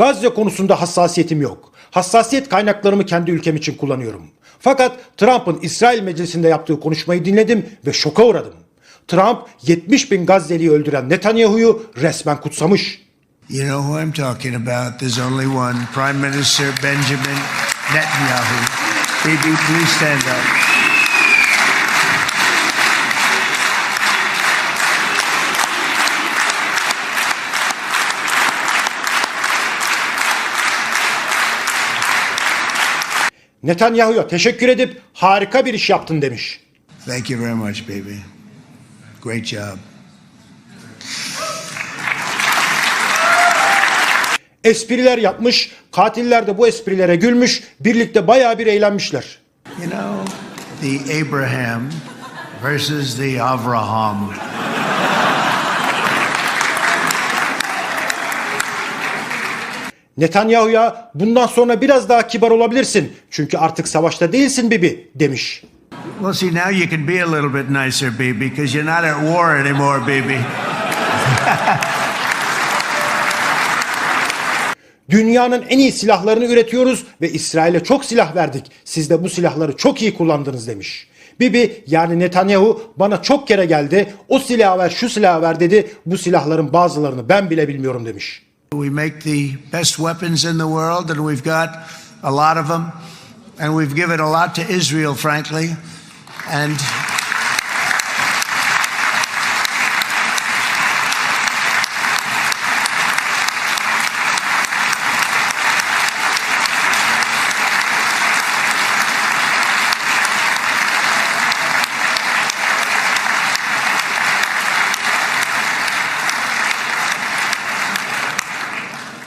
Gazze konusunda hassasiyetim yok. Hassasiyet kaynaklarımı kendi ülkem için kullanıyorum. Fakat Trump'ın İsrail meclisinde yaptığı konuşmayı dinledim ve şoka uğradım. Trump 70 bin Gazze'liyi öldüren Netanyahu'yu resmen kutsamış. You know who I'm talking about. There's only one Prime Minister Benjamin Netanyahu. Baby, please stand up. Netanyahu'ya teşekkür edip harika bir iş yaptın demiş. Thank you very much, baby. Great job. Espriler yapmış, katiller de bu esprilere gülmüş, birlikte bayağı bir eğlenmişler. You know, the Abraham versus the Avraham. Netanyahu'ya bundan sonra biraz daha kibar olabilirsin. Çünkü artık savaşta değilsin Bibi demiş. Well, see, now you can be a little bit nicer, baby, because you're not at war anymore, baby. Dünyanın en iyi silahlarını üretiyoruz ve İsrail'e çok silah verdik. Siz de bu silahları çok iyi kullandınız demiş. Bibi yani Netanyahu bana çok kere geldi. O silahı ver şu silahı ver dedi. Bu silahların bazılarını ben bile bilmiyorum demiş. We make the best weapons in the world, and we've got a lot of them. And we've given a lot to Israel, frankly. And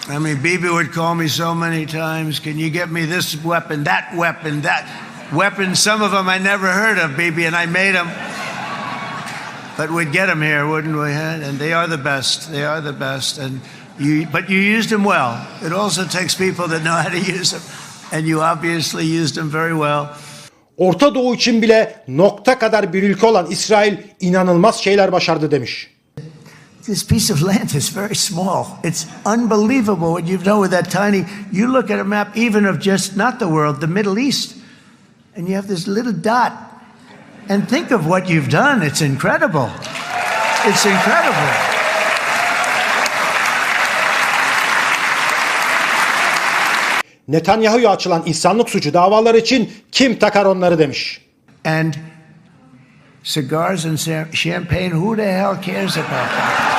I mean, Bibi would call me so many times, can you get me this weapon, that weapon, that weapon? Some of them I never heard of, Bibi, and I made them. But we'd get them here, wouldn't we? And they are the best. They are the best. And you, but you used them well. It also takes people that know how to use them. And you obviously used them very well. Orta Doğu için bile nokta kadar bir ülke olan İsrail inanılmaz şeyler başardı demiş. This piece of land is very small. It's unbelievable what you've done with that tiny. You look at a map, even of just not the world, the Middle East, and you have this little dot. And think of what you've done. It's incredible. It's incredible. Netanyahu'ya açılan insanlık suçu davaları için kim takar onları demiş. And cigars and cha- champagne, who the hell cares about that?